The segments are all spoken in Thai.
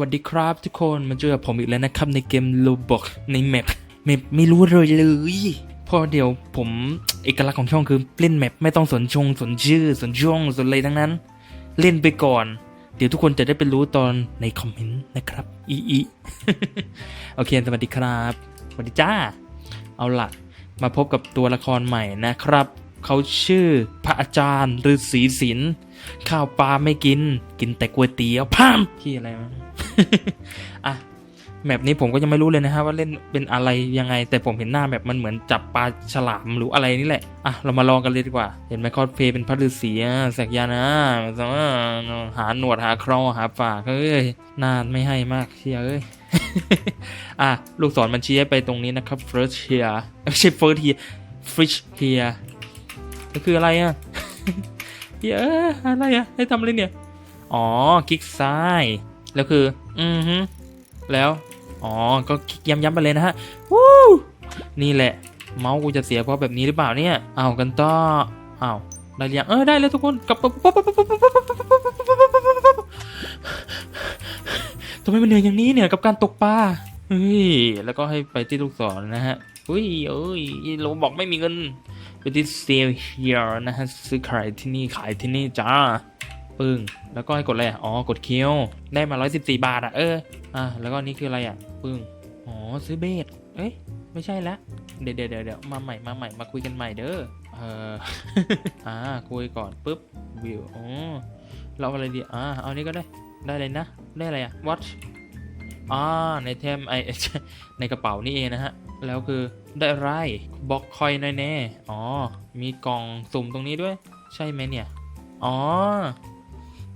วัสดีครับทุกคนมาเจอกับผมอีกแล้วนะครับ ในเกม Roblox ในแมปแมปไม่รู้เลยเลยเพราะเดี๋ยวผมเอกลักษณ์ของช่องคือเล่นแมปไม่ต้องสนชงสนชื่อสนช่องสนอะไรทั้งนั้น เล่นไปก่อน เดี๋ยวทุกคนจะได้ไปรู้ตอนในคอมเมนต์นะครับอีอีโอเคสวัสดีครับสวัสดีจ้า เอาละมาพบกับตัวละครใหม่นะครับเขาชื่อพระอาจารย์ฤาษีศิลข้าวปลาไม่กิน กินแต่ก๋วยเตี๋ยวพามที่อะไรวะ อะแมปนี้ผมก็ยังไม่รู้เลยนะฮะว่าเล่นเป็นอะไรยังไง แต่ผมเห็นหน้าแมปมันเหมือนจับปลาฉลามหรืออะไรนี่แหละ อะ เรามาลองกันเลยดีกว่า เห็นไหมคอสเพย์เป็นพระฤาษีอะแสกยานะหาหนวดหาคราหาปากเอ้ยหน้าไม่ให้มากเชียเอ้ยอะ ลูกศรมันชี้ไปตรงนี้นะครับ first here ไม่ใช่ first here fish here ก็คืออะไรอะเฮียเอ้ยอะไรอะให้ทำอะไรเนี่ย อ๋อคลิกซ้าย แล้วคือ อือฮึแล้ว อ๋อ ก็คลิกย้ำๆไปเลยนะฮะวู้นี่แหละ เมาส์กูจะเสียเพราะแบบนี้หรือเปล่าเนี่ย เอากันต่ออ้าวได้ยังเออได้แล้วทุกคนกลับทำไมมันเหนื่อยอย่างนี้เนี่ยกับการตกปลาเฮ้ยแล้วก็ให้ไปที่ลูกศรนะฮะอุ้ยเอ้ยโลบอกไม่มีเงินไปที่เซลเฮียนะฮะซื้อขายที่นี่ขายที่นี่จ้า ปึ้งแล้วก็ให้กดอะไรอะอ๋อกดเคิวได้มา 114 บาทอะเอออะแล้วก็นี่คืออะไรอะปึ้งอ๋อซื้อเบสเอ้ยไม่ใช่ละเดี๋ยวเดี๋ยวเดี๋ยวเดี๋ยวมาใหม่มาใหม่มาคุยกันใหม่เด้อเอออ่าคุยก่อนปุ๊บวิวอ๋อเราอะไรดีอ่าเอานี้ก็ได้ได้เลยนะได้อะไรอะ watch อ่าในเทมไอในกระเป๋านี่เองนะฮะ แล้วคือได้อะไรบล็อกคอยน้อยแน่อ๋อ มีกล่องสุ่มตรงนี้ด้วย ใช่ไหมเนี่ย อ๋อ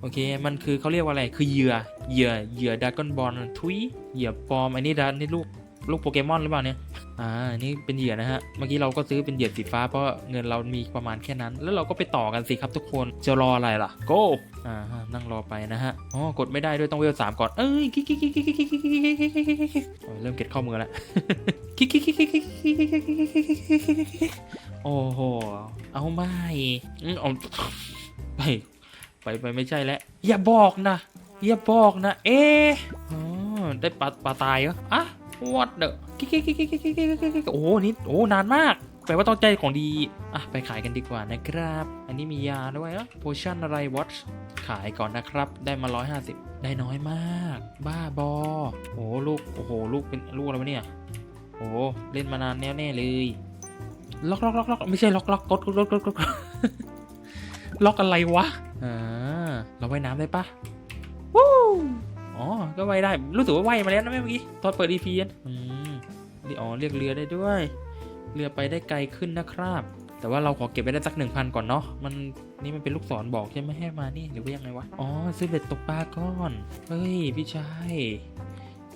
โอเค มันคือเขาเรียกว่าอะไร คือเหยื่อ เหยื่อ เหยื่อดากอนบอลทุย เหยื่อปลอม อันนี้ดานนี่ลูก ลูกโปเกมอนหรือเปล่าเนี่ย อ่า นี่เป็นเหยื่อนะฮะ เมื่อกี้เราก็ซื้อเป็นเหยื่อสีฟ้าเพราะเงินเรามีประมาณแค่นั้น แล้วเราก็ไปต่อกันสิครับทุกคน จะรออะไรล่ะ โก้อ่า นั่งรอไปนะฮะ อ๋อ กดไม่ได้ด้วยต้องเวลสามก่อน เอ้ยกิ๊กกิ๊กกิ๊กกิ๊กกิ๊กกิ๊กกิ๊กเริ่มเก็ดข้อมือแล้วกิ๊กกิ๊กกิ๊กกิ๊กกิ๊กโอ้โห เอาไม่อืมไป ไปไปไม่ใช่แล้วอย่าบอกนะ อย่าบอกนะ เอออได้ปลาปลาตายเหรออะ what the กิ๊กกิ๊กกิ๊กกิ๊กกิ๊กกิ๊กโอ้นี่โอ้นานมากแปลว่าต้องใจของดี อะ ไปขายกันดีกว่านะครับ อันนี้มียาด้วยอะโพชั่นอะไรวอชขายก่อนนะครับ ได้มา 150 ได้น้อยมาก บ้าบอ โอ้ลูก โอ้โห ลูกเป็นลูกอะไรวเนี่ย โอ้เล่นมานานแน่แน่เลย ล็อกล็อกล็อกล็อกไม่ใช่ล็อกล็อกกดกดกดกด ล็อกอะไรวะอ่าเราว่ายน้ำได้ปะวู้อ๋อ ก็ว่ายได้ รู้สึกว่าว่ายมาแล้วนะแม่เมื่อกี้ ตอนเปิด EP อะอืมนี่อ๋อ เรียกเรือได้ด้วย เรือไปได้ไกลขึ้นนะครับ แต่ว่าเราขอเก็บไว้ได้สักหนึ่งพันก่อนเนาะ มันนี่มันเป็นลูกศรบอกใช่ไหมให้มานี่หรือว่ายังไงวะ อ๋อ ซื้อเบ็ดตกปลาก่อน เฮ้ย พี่ชาย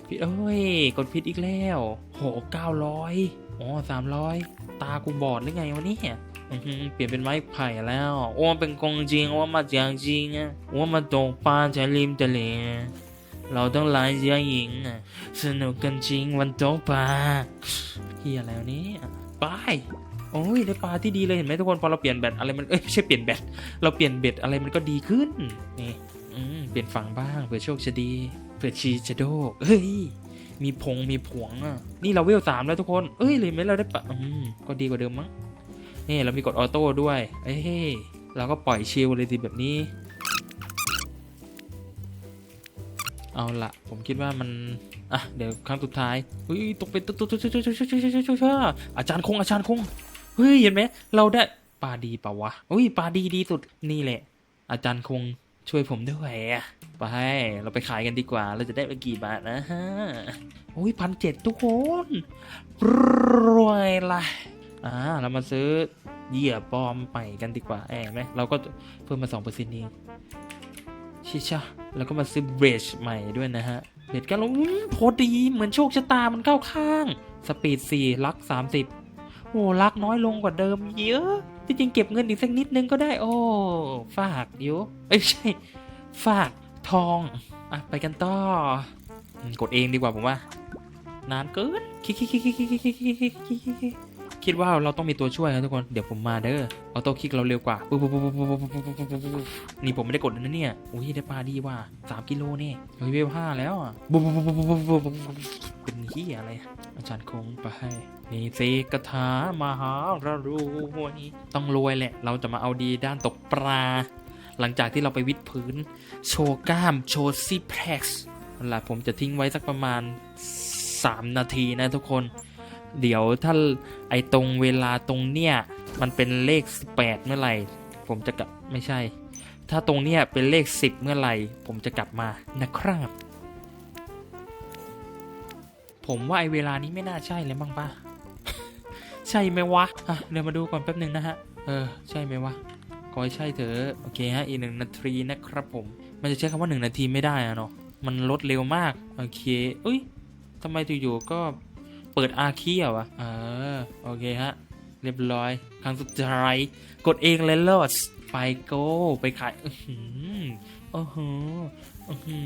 พี่เอ้ย กดผิดอีกแล้ว โหเก้าร้อยอ๋อสามร้อย ตากูบอดหรือไงวะเนี่ยอื้อหือ เปลี่ยนเป็นไม้ไผ่แล้วอ้วนเป็นกงจริงอ้ว่ามาจางจริงอะว่ามาตกปลาใช้ริมทะเลเราต้องไล่เสียหญิงอะสนุกกันจริงวันตกปลาเฮียอะไรวนี่ไปโอ้ยได้ปลาที่ดีเลยเห็นไหมทุกคนพอเราเปลี่ยนแบตอะไรมันเอ้ยไม่ใช่เปลี่ยนแบตเราเปลี่ยนเบ็ดอะไรมันก็ดีขึ้นนี่อืมเปลี่ยนฝั่งบ้างเผื่อโชคจะดีเผื่อชีจะโดกเฮ้ยมีพงมีผวงอะนี่เราเวลสามแล้วทุกคนเอ้ยเลยไหมเราได้ปะอืมก็ดีกว่าเดิมมั้ง นี่เรามีกดออโต้ด้วย เอ้ยเราก็ปล่อยชิลเลยทีแบบนี้ เอาละผมคิดว่ามัน อะ เดี๋ยวครั้งสุดท้ายเฮ้ยตกเป็นตุ๊กตุ๊กตุ๊กตุ๊กตุ๊กตุ๊กตุ๊กตุ๊กอาจารย์คงอาจารย์คง เฮ้ย เห็นไหม เราได้ปลาดีเปล่าวะอุ้ยปลาดีดีสุด นี่แหละ อาจารย์คงช่วยผมด้วยอะไปเราไปขายกันดีกว่า เราจะได้ไปกี่บาทนะฮะ โอ้ยพันเจ็ดทุกคนรวยละ อ่าเรามาซื้อเหยื่อปลอมไปกันดีกว่าแอบไหมเราก็เพิ่มมาสองเปอร์เซ็นต์เองชิชะแล้วก็มาซื้อเบรชใหม่ด้วยนะฮะเบรชกันแล้วอุ๊ยโพอดีเหมือนโชคชะตามันเข้าข้าง สปีด4ลัก 30 โอ้ลักน้อยลงกว่าเดิมเยอะที่จริงเก็บเงินอีกสักนิดนึงก็ได้โอ้ฝากอยู่เอ้ยไม่ใช่ ฝากทองอะไปกันต่อกดเองดีกว่าผมว่า นานเกินคิกคิกคิกคิกคิกคิกคิก คิดว่าเราต้องมีตัวช่วยครับทุกคน เดี๋ยวผมมาเด้อออโต้คลิกเราเร็วกว่าปุ๊บปุ๊บปุ๊บปุ๊บปุ๊บปุ๊บปุ๊บปุ๊บปุ๊บปุ๊บนี่ผมไม่ได้กดนะเนี่ยอุ้ยได้ปลาดีว่ะสามกิโลเนี่ยเฮ้ยเวลห้าแล้วอะปุ๊บปุ๊บปุ๊บปุ๊บปุ๊บปุ๊บปุ๊บเป็นเฮียอะไร อาจารย์คงไปให้นี่เสกคาถามหารรวยต้องรวยแหละ เราจะมาเอาดีด้านตกปลา หลังจากที่เราไปวิดพื้น โชว์กล้ามโชว์ซิเพล็กซ์นั่นแหละผมจะทิ้งไว้สักประมาณ 3 นาทีนะทุกคน เดี๋ยวถ้าไอตรงเวลาตรงเนี้ยมันเป็นเลข 18 เมื่อไหร่ ผมจะกลับไม่ใช่ ถ้าตรงเนี้ยเป็นเลข 10 เมื่อไหร่ ผมจะกลับมานะครับ ผมว่าไอเวลานี้ไม่น่าใช่เลยมั้งป่ะใช่ไหมวะอะเดี๋ยวมาดูก่อนแป๊บหนึ่งนะฮะเออใช่ไหมวะขอใช่เถอะโอเคฮะอีกหนึ่งนาทีนะครับผม มันจะใช้คำว่าหนึ่งนาทีไม่ได้อะเนาะมันลดเร็วมากโอเคอุ้ยทำไมอยู่ๆก็ เปิดอาคีอะวะเออโอเคฮะ เรียบร้อย ครั้งสุดท้าย กดเองเลยลอดไปโก้ ไปขาย โอ้โหอื้อหื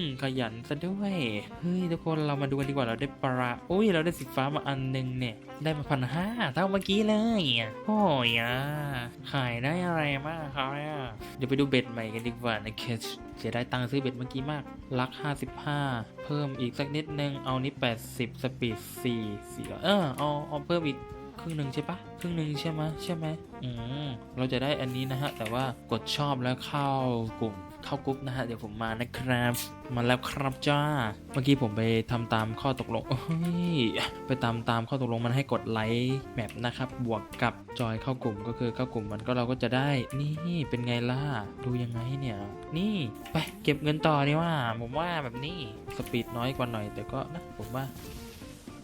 อขยันซะด้วย เฮ้ยทุกคนเรามาดูกันดีกว่าเราได้ปลาอุ้ยเราได้สีฟ้ามาอันหนึงเนี่ย ได้มาพันห้าเท่าเมื่อกี้เลยโอ้ยอะขายได้อะไรมากครับเนี่ยเดี๋ยวไปดูเบ็ดใหม่กันดีกว่านะเคสเสียดายตังค์ซื้อเบ็ดเมื่อกี้มากลัก 55 เพิ่มอีกสักนิดนึง เอานี้ 80 สปีด4 4เออเอาเอาเพิ่มอีกครึ่งหนึ่งใช่ปะครึ่งหนึ่งใช่ไหมใช่ไหมอืมเราจะได้อันนี้นะฮะ แต่ว่ากดชอบแล้วเข้ากลุ่ม เข้ากรุ๊ปนะฮะ เดี๋ยวผมมานะครับ มาแล้วครับจ้า เมื่อกี้ผมไปทำตามข้อตกลงโอ้ยไปตามตามข้อตกลงมันให้กดไลค์แมปนะครับ บวกกับจอยเข้ากลุ่มก็คือเข้ากลุ่มมันก็เราก็จะได้ นี่เป็นไงล่ะ ดูยังไงเนี่ย นี่ไปเก็บเงินต่อดีว่า ผมว่าแบบนี้สปีดน้อยกว่าหน่อย แต่ก็นะผมว่า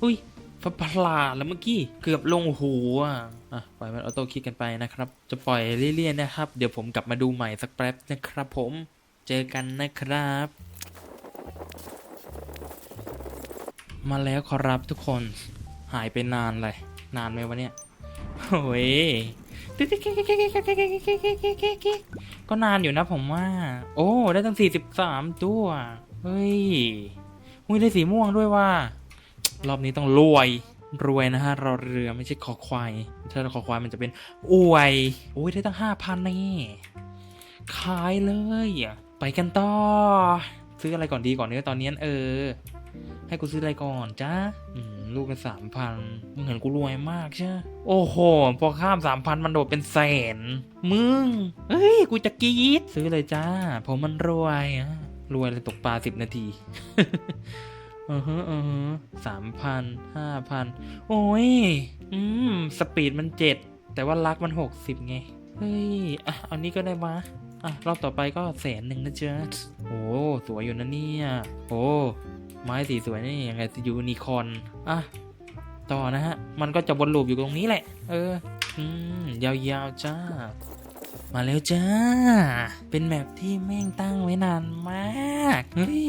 อุ้ย ฟ้าประหลาแล้วเมื่อกี้เกือบลงหัวอะปล่อยมันออโต้คลิกกันไปนะครับ จะปล่อยเรื่อยๆนะครับ เดี๋ยวผมกลับมาดูใหม่สักแป๊บนะครับ ผมเจอกันนะครับ มาแล้วขอรับทุกคนหายไปนานเลย นานไหมวะเนี่ยโอ้ยก็นานอยู่นะผมว่า โอ้ ได้ตั้งสี่สิบสามตัว เฮ้ยอุ้ยได้สีม่วงด้วยว่า รอบนี้ต้องรวยรวยนะฮะเราเรือไม่ใช่คอควาย ถ้าคอควายมันจะเป็นอวยโอ้ยได้ตั้งห้าพันนี่ขายเลย ไปกันต่อ ซื้ออะไรก่อนดีก่อนเนี่ยตอนนี้เออ ให้กูซื้ออะไรก่อนจ้าลูกละสามพันมึงเห็นกูรวยมากใช่โอ้โห พอข้ามสามพันมันโดดเป็นแสน มึงเฮ้ย กูจะกรีดซื้อเลยจ้า ผมมันรวยอะรวยเลยตกปลาสิบนาที อือฮึอือฮึสามพันห้าพันโอ้ย อืม สปีดมันเจ็ด แต่ว่าลักมันหกสิบไง เฮ้ย อะ เอานี้ก็ได้มาอะ รอบต่อไปก็แสนหนึ่งนะจ๊ะโอ้สวยอยู่นะเนี่ยโอ้ไม้สีสวยนี่ยังไงยูนิคอนอะ ต่อนะฮะ มันก็จะวนลูปอยู่ตรงนี้แหละ เออ อืม ยาวๆจ้า มาแล้วจ้า เป็นแมปที่แม่งตั้งไว้นานมากเฮ้ย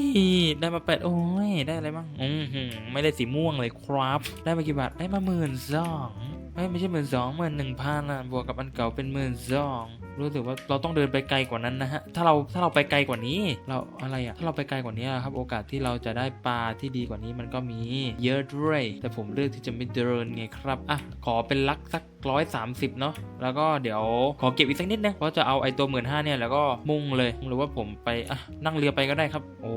ได้มาแปดโอ้ย ได้อะไรบ้างอืมหืมไม่ได้สีม่วงเลยครับ ได้มากี่บาท ได้มาหมื่นสอง ไม่ไม่ใช่หมื่นสองหมื่นหนึ่งพันอะบวกกับอันเก่าเป็นหมื่นสองรู้สึกว่าเราต้องเดินไปไกลกว่านั้นนะฮะถ้าเราถ้าเราไปไกลกว่านี้ เราอะไรอะถ้าเราไปไกลกว่านี้ครับโอกาสที่เราจะได้ปลาที่ดีกว่านี้มันก็มีเยอะด้วยแต่ผมเลือกที่จะไม่เดินไงครับอะขอเป็นลักสักร้อยสามสิบเนาะแล้วก็เดี๋ยวขอเก็บอีกสักนิดนะเพราะจะเอาไอ้ตัวหมื่นห้าเนี่ยแล้วก็มุ่งเลยหรือว่าผมไปอะนั่งเรือไปก็ได้ครับ โอ้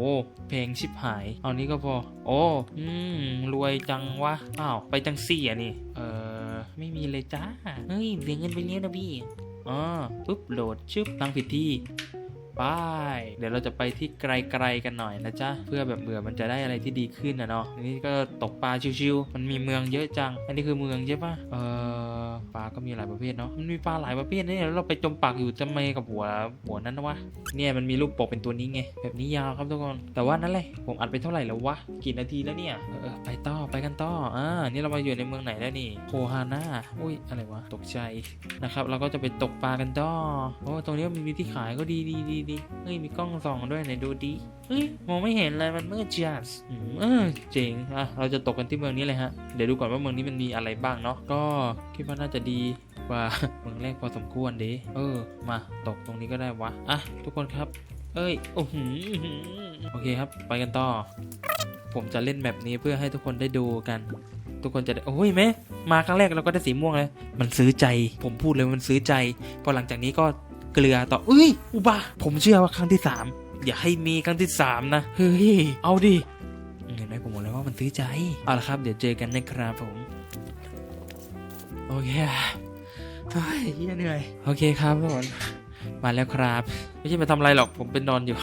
เพลงชิบหาย เอานี้ก็พอ โอ้อืมรวยจังวะอ้าวไปจังสี่อะนี่เออ ไม่มีเลยจ้า เฮ้ยเสียเงินไปเนี้ยนะพี่อ่าปุ๊บโหลดชึบตั้งผิดที่ไปเดี๋ยวเราจะไปที่ไกลๆกันหน่อยนะจ๊ะ เพื่อแบบเบื่อมันจะได้อะไรที่ดีขึ้นนะเนาะอันนี่ก็ตกปลาชิวๆมันมีเมืองเยอะจัง อันนี้คือเมืองใช่ปะเออ ปลาก็มีหลายประเภทเนาะมันมีปลาหลายประเภทเนี่ยแล้วเราไปจมปักอยู่ทำไมกับหัวหัวนั้นนะวะเนี่ยมันมีรูปปกเป็นตัวนี้ไง แบบนี้ยาวครับทุกคนแต่ว่านั่นแหละผมอัดไปเท่าไหร่แล้ววะกี่นาทีแล้วเนี่ยเออเออไปต่อไปกันต่ออ่านี่เรามาอยู่ในเมืองไหนแล้วนี่โคฮาน่าอุ้ยอะไรวะตกใจนะครับเราก็จะไปตกปลากันต่อโอ้ตรงนี้มันมีที่ขายก็ดีดีดีดีเฮ้ยมีกล้องส่องด้วยไหนดูดี เฮ้ยมองไม่เห็นเลยมันมืดจัดเออเจ๋งอะเราจะตกกันที่เมืองนี้เลยฮะ เดี๋ยวดูก่อนว่าเมืองนี้มันมีอะไรบ้างเนาะ ก็คิดว่าน่าจะดีกว่าเมืองแรกพอสมควรดีเออ มาตกตรงนี้ก็ได้วะ อะ ทุกคนครับ เอ้ย โอ้โหโอเคครับ ไปกันต่อ ผมจะเล่นแบบนี้เพื่อให้ทุกคนได้ดูกัน ทุกคนจะได้ โอ้ยไหมมาครั้งแรกเราก็ได้สีม่วงเลย มันซื้อใจ ผมพูดเลยมันซื้อใจ พอหลังจากนี้ก็เกลือต่อเอ้ย อุบาผมเชื่อว่าครั้งที่สาม อย่าให้มีครั้งที่สามนะ เฮ้ย เอาดิเห็นไหมผมบอกแล้วว่ามันซื้อใจ เอาละครับ เดี๋ยวเจอกันนะครับผม โอเคเฮ้ยเหี้ยเหนื่อย โอเคครับทุกคนมาแล้วครับ ไม่ใช่มาทำอะไรหรอกผมเป็นนอนอยู่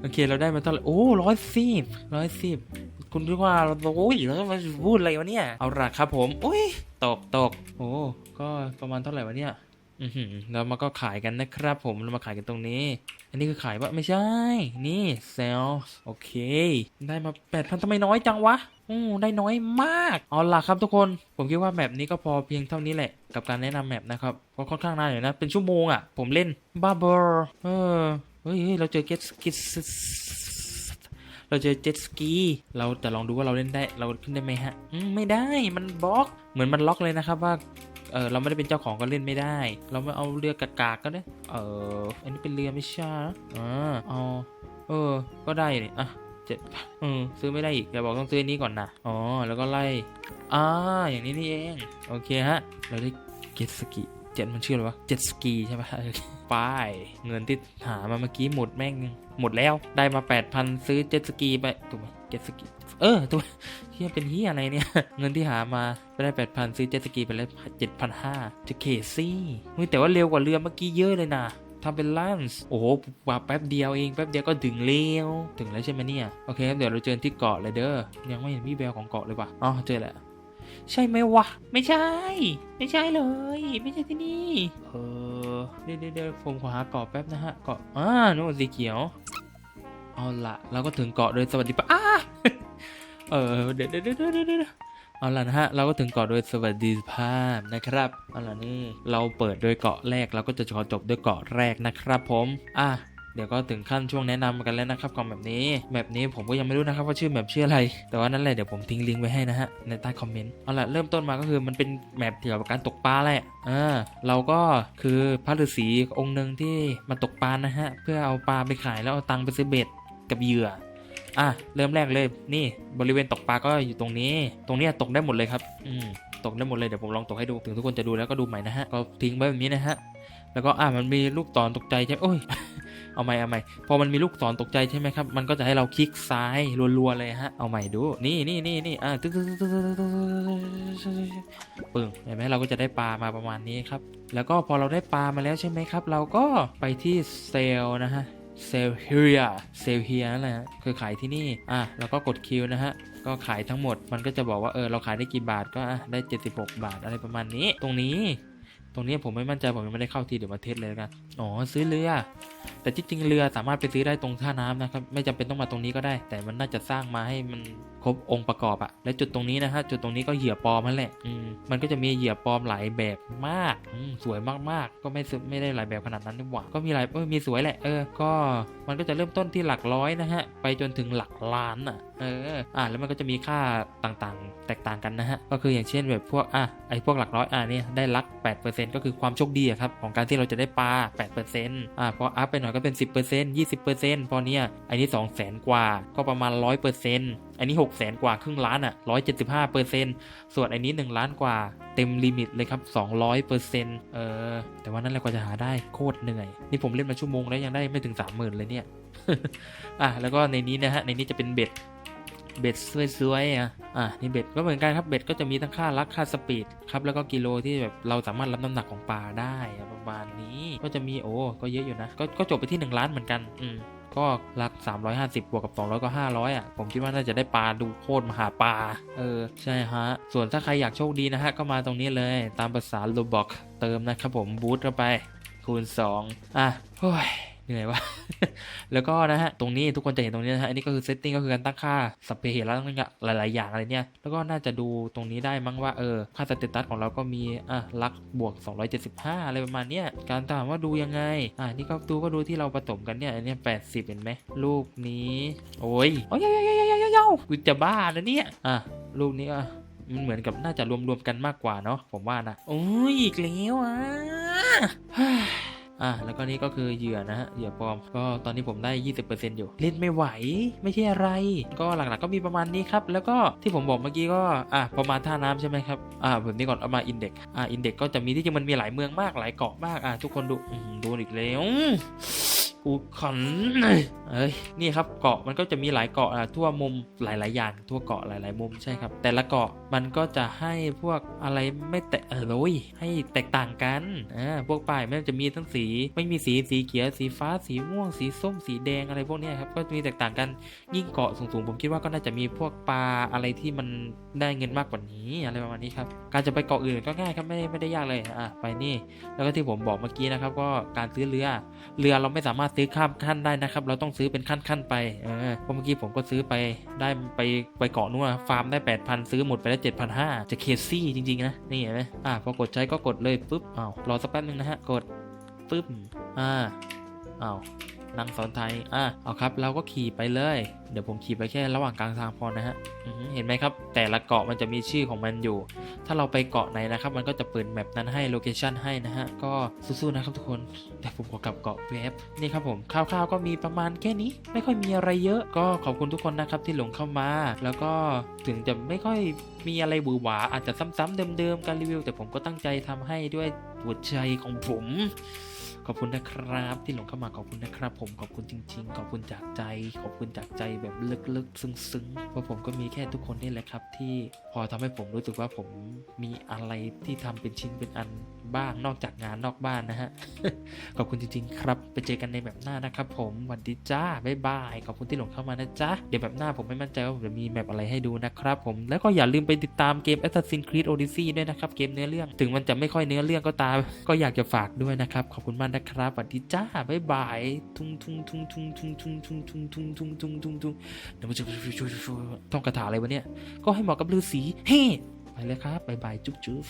โอเคเราได้มาเท่าไหร่โอ้ร้อยสิบร้อยสิบคุณคิดว่าเราโอ้ยแล้วมาพูดอะไรวะเนี่ย เอาละครับผมโอ้ยตกตกโอ้ก็ประมาณเท่าไหร่วะเนี่ย อือหือแล้วมาก็ขายกันนะครับผมเรามาขายกันตรงนี้ อันนี้คือขายปะไม่ใช่ นี่เซลโอเค ได้มาแปดพันทำไมน้อยจังวะอู้ได้น้อยมาก เอาล่ะครับทุกคน ผมคิดว่าแมปนี้ก็พอเพียงเท่านี้แหละ กับการแนะนำแมปนะครับเพราะค่อนข้างนานอยู่นะ เป็นชั่วโมงอะ ผมเล่นบ้าบอเออเฮ้ยเฮ้ยเราเจอเกตสกิเราเจอเจ็ตสกีเราจะลองดูว่าเราเล่นได้เราขึ้นได้ไหมฮะไม่ได้มันบล็อกเหมือนมันล็อกเลยนะครับว่า เออเราไม่ได้เป็นเจ้าของก็เล่นไม่ได้ เราไม่เอาเรือกากากก็ได้ เอออันนี้เป็นเรือไม่ใช่หรออ่าเอาเออ ก็ได้นี่อะเจ็ดเออซื้อไม่ได้อีกอย่าบอกต้องซื้อนี้ก่อนนะอ๋อแล้วก็ไล่อ่าอย่างนี้นี่เองโอเคฮะเราได้เจ็ตสกีเจ็ดมันชื่ออะไรวะเจ็ตสกีใช่ปะไปเงินที่หามาเมื่อกี้หมดแม่งหมดแล้วได้มา 8,000 ซื้อเจ็ตสกีไปถูกไหม เจ็ตสกีเออถูกเฮียเป็นเฮียอะไรเนี่ย เงินที่หามาไปได้8,000ซื้อเจ็ตสกีไปแล้ว7,500จะเคซี่เฮ้ยแต่ว่าเร็วกว่าเรือเมื่อกี้เยอะเลยนะทำเป็นลันส์โอ้โหว่าแป๊บเดียวเองแป๊บเดียวก็ถึงเร็วถึงแล้วใช่ไหมเนี่ยโอเคครับเดี๋ยวเราเจอที่เกาะเลยเด้อยังไม่เห็นพี่แบลของเกาะเลยว่ะอ๋อเจอแล้วใช่ไหมวะ ไม่ใช่ ไม่ใช่เลย ไม่ใช่ที่นี่ เออ เดี๋ยวเดี๋ยวเดี๋ยวผมขอหาเกาะแป๊บนะฮะ เกาะอ่าโน่นสีเขียว เอาละเราก็ถึงเกาะโดยสวัสดิภาพอ้าเออเดี๋ยวเดี๋ยวเดี๋ยวเดี๋ยวเดี๋ยวเอาล่ะนะฮะ เราก็ถึงเกาะโดยสวัสดิภาพนะครับ เอาล่ะนี่ เราเปิดโดยเกาะแรก เราก็จะขอจบด้วยเกาะแรกนะครับผม อะ เดี๋ยวก็ถึงขั้นช่วงแนะนำกันแล้วนะครับของแบบนี้ แบบนี้ผมก็ยังไม่รู้นะครับว่าชื่อแบบชื่ออะไร แต่ว่านั่นแหละเดี๋ยวผมทิ้งลิงก์ไว้ให้นะฮะในใต้คอมเมนต์ เอาล่ะเริ่มต้นมาก็คือมันเป็นแมปเกี่ยวกับการตกปลาแหละ อ่า เราก็คือพระฤาษีองค์หนึ่งที่มาตกปลานะฮะ เพื่อเอาปลาไปขายแล้วเอาตังค์ไปซื้อเบ็ด กับเหยื่ออะเริ่มแรกเลยนี่บริเวณตกปลาก็อยู่ตรงนี้ ตรงนี้ตกได้หมดเลยครับ อืมตกได้หมดเลยเดี๋ยวผมลองตกให้ดูถึงทุกคนจะดูแล้วก็ดูใหม่นะฮะก็ทิ้งไว้แบบนี้นะฮะแล้วก็อะมันมีลูกศรตกใจใช่โอ้ยเอาใหม่เอาใหม่พอมันมีลูกศรตกใจใช่ไหมครับ มันก็จะให้เราคลิกซ้ายรัวๆเลยฮะ เอาใหม่ดู นี่นี่นี่นี่อะตึ๊ดตึ๊ดตึ๊ดตึ๊ดตึ๊ดตึ๊ดตึ๊ดปึ้งเห็นไหมเราก็จะได้ปลามาประมาณนี้ครับ แล้วก็พอเราได้ปลามาแล้วใช่ไหมครับ เราก็ไปที่เซลล์นะฮะ เซลเฮียเซลเฮียนะฮะคือขายที่นี่อะแล้วก็กดคิวนะฮะก็ขายทั้งหมดมันก็จะบอกว่าเออเราขายได้กี่บาทก็ได้ 76 บาทอะไรประมาณนี้ ตรงนี้ ตรงนี้ผมไม่มั่นใจผมยังไม่ได้เข้าทีเดี๋ยวมาเทสเลยกันอ๋อซื้อเรือ แต่จริงๆเรือสามารถไปซื้อได้ตรงท่าน้ำนะครับไม่จำเป็นต้องมาตรงนี้ก็ได้ แต่มันน่าจะสร้างมาให้มันครบองค์ประกอบอะและจุดตรงนี้นะฮะจุดตรงนี้ก็เหยื่อปลอมนั่นแหละอืมมันก็จะมีเหยื่อปลอมหลายแบบมากอืมสวยมากๆ ก็ไม่ไม่ได้หลายแบบขนาดนั้นดีกว่าก็มีหลายเออมีสวยแหละเออก็มันก็จะเริ่มต้นที่หลักร้อยนะฮะไปจนถึงหลักล้านอะเอออ่าแล้วมันก็จะมีค่าต่างๆ แตกต่างกันนะฮะก็คืออย่างเช่นแบบพวกอะไอ้พวกหลักร้อยอ่านี่ได้ลัก 8%ก็คือความโชคดีอะครับของการที่เราจะได้ปลา8%อ่าพออัพไปหน่อยก็เป็น 10% 20%พอเนี้ยอันนี้ 2 0 0 0 0 0 กว่าก็ประมาณ 100%อันนี้6 0 0 0 0 0 กว่าครึ่งล้านอะ 175%ส่วนอันนี้ 1 ล้านกว่าเต็มลิมิตเลยครับ 200%เออแต่ว่านั่นแหละกว่าจะหาได้โคตรเหนื่อย นี่ผมเล่นมาชั่วโมงแล้วยังได้ไม่ถึง 30,000 เลยเนี่ยอะแล้วก็ในนี้นะฮะในนี้จะเป็นเบ็ด เบ็ดสวยๆอะอะนี่เบ็ดก็เหมือนกันครับเบ็ดก็จะมีทั้งค่ารักค่าสปีดครับแล้วก็กิโลที่แบบเราสามารถรับน้ำหนักของปลาได้ประมาณนี้ก็จะมีโอ้ก็เยอะอยู่นะก็ก็จบไปที่ 1 ล้านเหมือนกันอืมก็รัก 350 บวกกับ 200 ก็ 500 อะ ผมคิดว่าน่าจะได้ปลาดูโคตรมหาปลา เออ ใช่ฮะ ส่วนถ้าใครอยากโชคดีนะฮะ ก็มาตรงนี้เลยตามภาษาโลบอกเติมนะครับผมบูทเข้าไป คูณ 2 อะโอ้ย เหนื่อยวะแล้วก็นะฮะตรงนี้ทุกคนจะเห็นตรงนี้นะฮะอันนี้ก็คือเซตติ้งก็คือการตั้งค่าสัพเพเหระตั้งหลาย ๆ อย่างอะไรเนี่ย แล้วก็น่าจะดูตรงนี้ได้มั้งว่าเออค่าสเตตัสของเราก็มีอะลักบวก 275 อะไรประมาณเนี้ยการถามว่าดูยังไงอะนี่ก็ดูก็ดูที่เราผสมกันเนี่ยอันนี้80 เห็นไหมลูกนี้ โอ้ยโอ้ยยยยยยยกูจะบ้าแล้วเนี่ยอะลูกนี้อะมันเหมือนกับน่าจะรวมๆกันมากกว่าเนาะผมว่านะโอ้ยอีกแล้วอะ อะแล้วก็นี่ก็คือเหยื่อนะฮะเหยื่อปลอมก็ตอนนี้ผมได้ 20%อยู่ เล่นไม่ไหวไม่ใช่อะไร ก็หลักๆก็มีประมาณนี้ครับ แล้วก็ที่ผมบอกเมื่อกี้ก็อะประมาณท่าน้ำใช่ไหมครับอ่าแบบนี้ก่อนเอามาอินเด็กอ่าอินเด็กก็จะมีที่จริงมันมีหลายเมืองมากหลายเกาะมากอะทุกคนดูดูอีกแล้ว กูขันเอ้ยนี่ครับเกาะมันก็จะมีหลายเกาะอะทั่วมุมหลาย ๆ อย่าง ทั่วเกาะหลาย ๆ มุมใช่ครับ แต่ละเกาะมันก็จะให้พวกอะไรไม่แตกเออยให้แตกต่างกันอ่าพวกป้ายมันจะมีทั้งสี ไม่มีสีสีเขียวสีฟ้า สีม่วง สีส้ม สีแดงอะไรพวกนี้ครับก็มีแตกต่างกันยิ่งเกาะสูง ๆ ผมคิดว่าก็น่าจะมีพวกปลาอะไรที่มันได้เงินมากกว่านี้อะไรประมาณนี้ครับการจะไปเกาะอื่นก็ง่ายครับไม่ได้ไม่ได้ยากเลยอะไปนี่ แล้วก็ที่ผมบอกเมื่อกี้นะครับ ก็การซื้อเรือเรือเราไม่สามารถซื้อข้ามขั้นได้นะครับ เราต้องซื้อเป็นขั้นขั้นๆไปเออเพราะเมื่อกี้ผมก็ซื้อไปได้ไปไปเกาะนู้นฟาร์มได้ 8,000 ซื้อหมดไปแล้ว7,500 จะเคซี่จริงๆนะนี่เห็นไหมอะพอกดใช้ก็กดเลยปุ๊บอ้าวรอสักแป๊บนึงนะฮะกดปุ๊บอ่าอ้าว นั่งสอนไทยอะเอาครับ เราก็ขี่ไปเลย เดี๋ยวผมขี่ไปแค่ระหว่างกลางทางพอนะฮะเห็นไหมครับ แต่ละเกาะมันจะมีชื่อของมันอยู่ ถ้าเราไปเกาะไหนนะครับ มันก็จะเปิดแมปนั้นให้โลเคชันให้นะฮะ ก็สู้ๆนะครับทุกคนแต่ผมขอกลับเกาะแป๊บนี่ครับผมคร่าวๆก็มีประมาณแค่นี้ ไม่ค่อยมีอะไรเยอะ ก็ขอบคุณทุกคนนะครับที่หลงเข้ามา แล้วก็ถึงจะไม่ค่อยมีอะไรบือหวาอาจจะซ้ำๆเดิมๆการรีวิว แต่ผมก็ตั้งใจทำให้ด้วยหัวใจของผม ขอบคุณนะครับ ที่หลงเข้ามาขอบคุณนะครับ ผมขอบคุณจริง ๆ ขอบคุณจากใจ ขอบคุณจากใจแบบลึกๆซึ้งๆเพราะผมก็มีแค่ทุกคนนี่แหละครับ ที่พอทำให้ผมรู้สึกว่าผมมีอะไรที่ทำเป็นชิ้นเป็นอันบ้างนอกจากงานนอกบ้านนะฮะขอบคุณจริง ๆ ครับ ไปเจอกันในแบบหน้านะครับผมสวัสดีจ้าบ๊ายบายขอบคุณที่หลงเข้ามานะจ๊ะเดี๋ยวแบบหน้าผมไม่มั่นใจว่าผมจะมีแบบอะไรให้ดูนะครับผมแล้วก็อย่าลืมไปติดตามเกม Assassin's Creed Odyssey ด้วยนะครับเกมเนื้อเรื่อง ถึงมันจะไม่ค่อยเนื้อเรื่องก็ตาม ก็อยากจะฝากด้วยนะครับขอบคุณมากนะครับสวัสดีจ้าบ๊ายบายทุงทุงทุงทุงทุงทุงทุงทุงทุงทุงทุงทุงทุงเดี๋ยวมันจะท่องคาถาอะไรวะเนี่ย ก็ให้เหมาะกับฤาษีเฮ้ไปเลยครับบ๊ายบายจุ๊บจุ๊บ